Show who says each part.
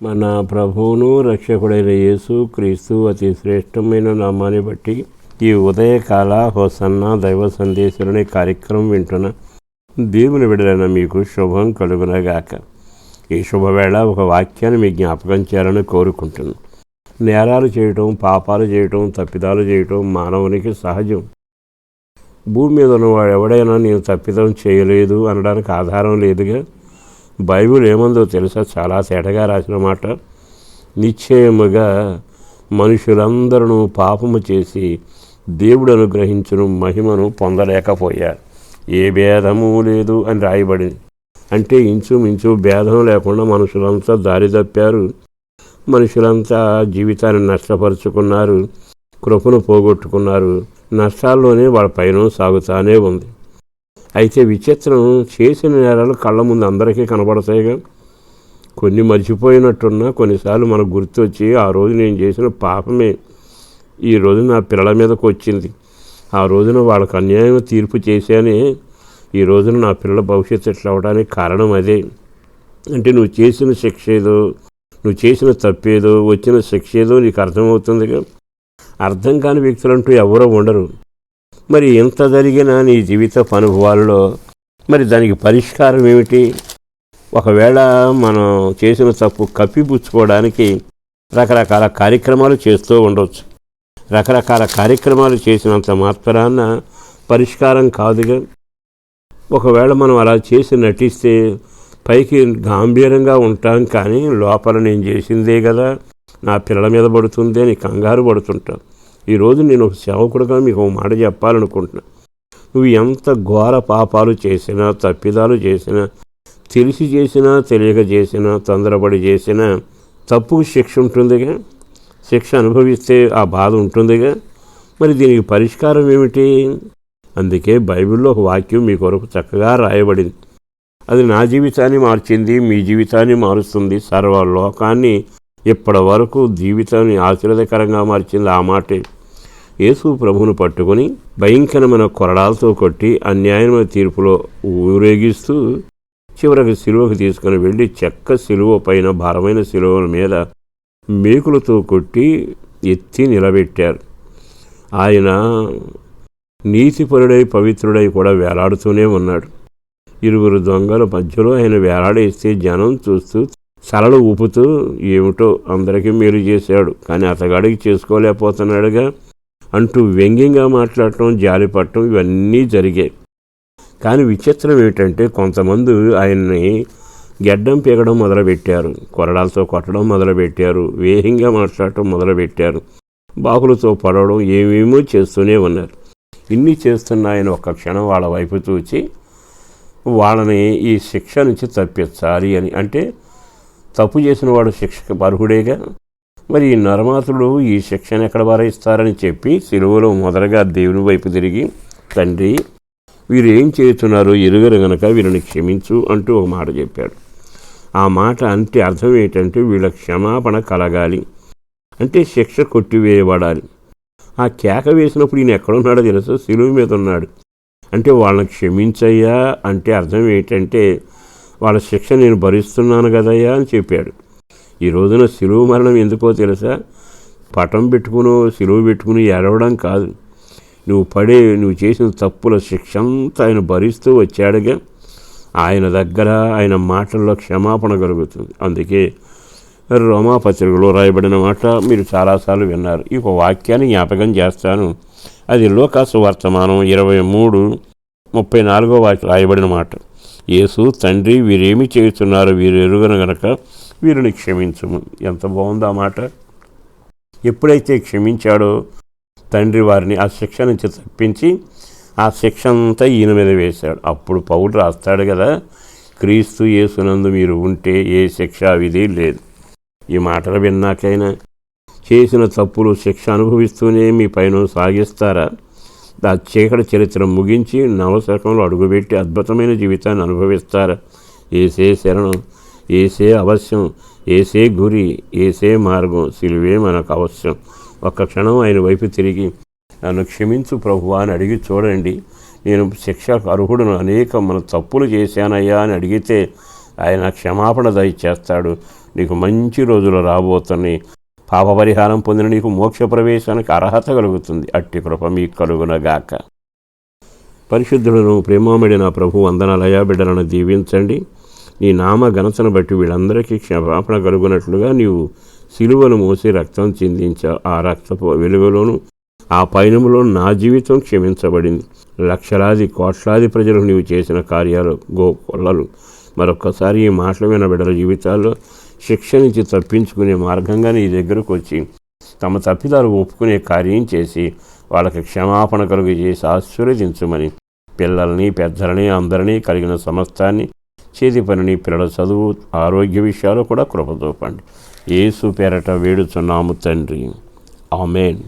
Speaker 1: మన ప్రభువును రక్షకుడైన యేసు క్రీస్తు అతి శ్రేష్టమైన నామాన్ని బట్టి ఈ ఉదయకాల హోసన్న దైవ సందేశాలని కార్యక్రమం వింటున్న దేవుని విడలైన మీకు శుభం కలుగునగాక. ఈ శుభవేళ ఒక వాక్యాన్ని మీ జ్ఞాపకం చేయాలని కోరుకుంటున్నాను. నేరాలు చేయటం పాపాలు చేయటం తప్పిదాలు చేయటం మానవునికి సహజం. భూమి మీద ఉన్నవాడు ఎవడైనా నేను తప్పిదం చేయలేదు అనడానికి ఆధారం లేదుగా బైబిల్ ఏముందో తెలుసా? చాలా తేటగా రాసిన మాట. నిశ్చయముగా మనుషులందరూ పాపము చేసి దేవుడు అనుగ్రహించిన మహిమను పొందలేకపోయారు. ఏ భేదము లేదు అని రాయబడింది. అంటే ఇంచుమించు భేదం లేకుండా మనుషులంతా దారి తప్పారు. మనుషులంతా జీవితాన్ని నష్టపరుచుకున్నారు కృపను పోగొట్టుకున్నారు. నష్టాల్లోనే వాళ్ళ పైన సాగుతానే ఉంది. అయితే విచిత్రం చేసిన నేరాలు కళ్ళ ముందు అందరికీ కనబడతాయిగా కొన్ని మర్చిపోయినట్టున్నా కొన్నిసార్లు మనకు గుర్తొచ్చి ఆ రోజు నేను చేసిన పాపమే ఈ రోజు నా పిల్లల మీదకు వచ్చింది. ఆ రోజున వాళ్ళకి అన్యాయం తీర్పు చేశానే ఈ రోజున నా పిల్లల భవిష్యత్తు ఎట్లా అవడానికి కారణం అదే. అంటే నువ్వు చేసిన శిక్ష ఏదో నువ్వు చేసిన తప్పేదో వచ్చిన శిక్ష ఏదో నీకు అర్థమవుతుందిగా అర్థం కాని వ్యక్తులంటూ ఎవరో ఉండరు. మరి ఇంత జరిగినా నీ జీవిత అనుభవాల్లో మరి దానికి పరిష్కారం ఏమిటి? ఒకవేళ మనం చేసిన తప్పు కప్పిపుచ్చుకోవడానికి రకరకాల కార్యక్రమాలు చేస్తూ ఉండవచ్చు రకరకాల కార్యక్రమాలు చేసినంత మాత్రాన పరిష్కారం కాదుగా. ఒకవేళ మనం అలా చేసి నటిస్తే పైకి గాంభీర్యంగా ఉంటాం కానీ లోపల నేను చేసిందే కదా నా పిల్లల మీద పడుతుంది అని కంగారు పడుతుంటాం ఈరోజు నేను ఒక సేవకుడుగా మీకు ఒక మాట చెప్పాలనుకుంటున్నా. నువ్వు ఎంత ఘోర పాపాలు చేసినా తప్పిదాలు చేసినా తెలిసి చేసినా తెలియక చేసినా తొందరపడి చేసినా తప్పుకు శిక్ష ఉంటుందిగా? శిక్ష అనుభవిస్తే ఆ బాధ ఉంటుందిగా? మరి దీనికి పరిష్కారం ఏమిటి? అందుకే బైబిల్లో ఒక వాక్యం మీ కొరకు చక్కగా రాయబడింది. అది నా జీవితాన్ని మార్చింది మీ జీవితాన్ని మారుస్తుంది సర్వలోకాన్ని ఇప్పటి వరకు జీవితాన్ని ఆశీర్వదకరంగా మార్చింది ఆ మాటే. యేసు ప్రభువును పట్టుకొని భయంకరమైన కొరడాలతో కొట్టి అన్యాయమైన తీర్పులో ఊరేగిస్తూ చివరకు సిలువకు తీసుకుని వెళ్ళి చెక్క సిలువ పైన భారమైన సిలువల మీద మేకులతో కొట్టి ఎత్తి నిలబెట్టారు. ఆయన నీతిపరుడై పవిత్రుడై కూడా వేలాడుతూనే ఉన్నాడు. ఇరుగురు దొంగల మధ్యలో ఆయన వేలాడేస్తే జనం చూస్తూ సలలు ఊపుతూ ఏమిటో అందరికీ మేలు చేశాడు కానీ అతగాడికి చేసుకోలేకపోతున్నాడుగా. అంటూ వ్యంగ్యంగా మాట్లాడటం జాలిపడటం ఇవన్నీ జరిగాయి కానీ విచిత్రం ఏమిటంటే కొంతమంది ఆయన్ని గెడ్డం పీగడం మొదలుపెట్టారు కొరడాలతో కొట్టడం మొదలుపెట్టారు వేగంగా మాట్లాడటం మొదలుపెట్టారు బాకులతో పడవడం ఏమేమో చేస్తూనే ఉన్నారు. ఇన్ని చేస్తున్న ఆయన ఒక్క క్షణం వాళ్ళ వైపు చూచి వాళ్ళని ఈ శిక్ష నుంచి తప్పించాలి అని. అంటే తప్పు చేసిన వాడు శిక్షకు అర్హుడేగా? మరి ఈ నరమాతుడు ఈ శిక్షను ఎక్కడ భరిస్తారని చెప్పి సిలువలో మొదటగా దేవుని వైపు తిరిగి తండ్రి వీరు ఏం చేస్తున్నారు? ఎరుగరు గనక వీరిని క్షమించు అంటూ ఒక మాట చెప్పాడు. ఆ మాట అంటే అర్థం ఏంటంటే వీళ్ళ క్షమాపణ కలగాలి. అంటే శిక్ష కొట్టివేయబడాలి. ఆ కేక వేసినప్పుడు ఈయన ఎక్కడున్నాడో తెలుసు? సిలువు మీద ఉన్నాడు. అంటే వాళ్ళని క్షమించయ్యా అంటే అర్థం ఏంటంటే వాళ్ళ శిక్ష నేను భరిస్తున్నాను కదయ్యా అని చెప్పాడు. ఈ రోజున సిలువు మరణం ఎందుకో తెలుసా? పటం పెట్టుకుని సిలువు పెట్టుకుని ఏడవడం కాదు. నువ్వు పడే నువ్వు చేసిన తప్పుల శిక్ష అంతా ఆయన భరిస్తూ వచ్చాడుగా. ఆయన దగ్గర ఆయన మాటల్లో క్షమాపణ కలుగుతుంది. అందుకే రోమాపత్రికలో రాయబడిన మాట మీరు చాలాసార్లు విన్నారు. ఈ ఒక వాక్యాన్ని జ్ఞాపకం చేస్తాను. అది లోకాసు వర్తమానం ఇరవై మూడు ముప్పై నాలుగో వాక్యం రాయబడిన మాట. యేసు తండ్రి వీరేమి చేస్తున్నారు వీరు ఎరుగను గనక వీరిని క్షమించము. ఎంత బాగుందో మాట. ఎప్పుడైతే క్షమించాడో తండ్రి వారిని ఆ శిక్ష నుంచి తప్పించి ఆ శిక్ష అంతా ఈయన మీద వేశాడు. అప్పుడు పౌలు రాస్తాడు కదా క్రీస్తు యేసునందు మీరు ఉంటే ఏ శిక్ష విధి లేదు. ఈ మాటలు విన్నాకైనా చేసిన తప్పులు శిక్ష అనుభవిస్తూనే మీ పైన సాగిస్తారా? ఆ చీకటి చరిత్ర ముగించి నవశకంలో అడుగుపెట్టి అద్భుతమైన జీవితాన్ని అనుభవిస్తారా? ఏసే శరణం ఏసే అవశ్యం ఏసే గురి ఏసే మార్గం సిలువే మనకు అవశ్యం. ఒక్క క్షణం ఆయన వైపు తిరిగి నన్ను క్షమించు ప్రభువా అని అడిగి చూడండి. నేను శిక్షకు అర్హుడును అనేక మన తప్పులు చేశానయ్యా అని అడిగితే ఆయన క్షమాపణ దయచేస్తాడు. నీకు మంచి రోజులు రాబోతున్నాయి. పాప పరిహారం పొందిన నీకు మోక్ష ప్రవేశానికి అర్హత కలుగుతుంది. అట్టి కృప మీకు కలుగునగాక. పరిశుద్ధులను ప్రేమామిడిన ప్రభు వందనాలయా బిడ్డలను దీవించండి. నీ నామ ఘనతను బట్టి వీళ్ళందరికీ క్షమాపణ కలుగునట్లుగా నీవు సిలువను మోసి రక్తం చిందించావు ఆ రక్తపు వెలుగులోను ఆ పయనములో నా జీవితం క్షమించబడింది. లక్షలాది కోట్లాది ప్రజలకు నీవు చేసిన కార్యాలు గో కొల్లలు. మరొక్కసారి ఈ మాటలు విన బిడ్డల జీవితాల్లో శిక్ష నుంచి తప్పించుకునే మార్గంగా నీ దగ్గరకు వచ్చి తమ తప్పిదాలు ఒప్పుకునే కార్యం చేసి వాళ్ళకి క్షమాపణ కలుగు చేసి ఆశీర్వదించమని పిల్లల్ని పెద్దలని అందరినీ కలిగిన సమస్తాన్ని చేతి పనిని పిల్లల చదువు ఆరోగ్య విషయాలు కూడా కృప చూపండి ఏసు పేరట వేడుచున్నాము తండ్రి. ఆమెన్.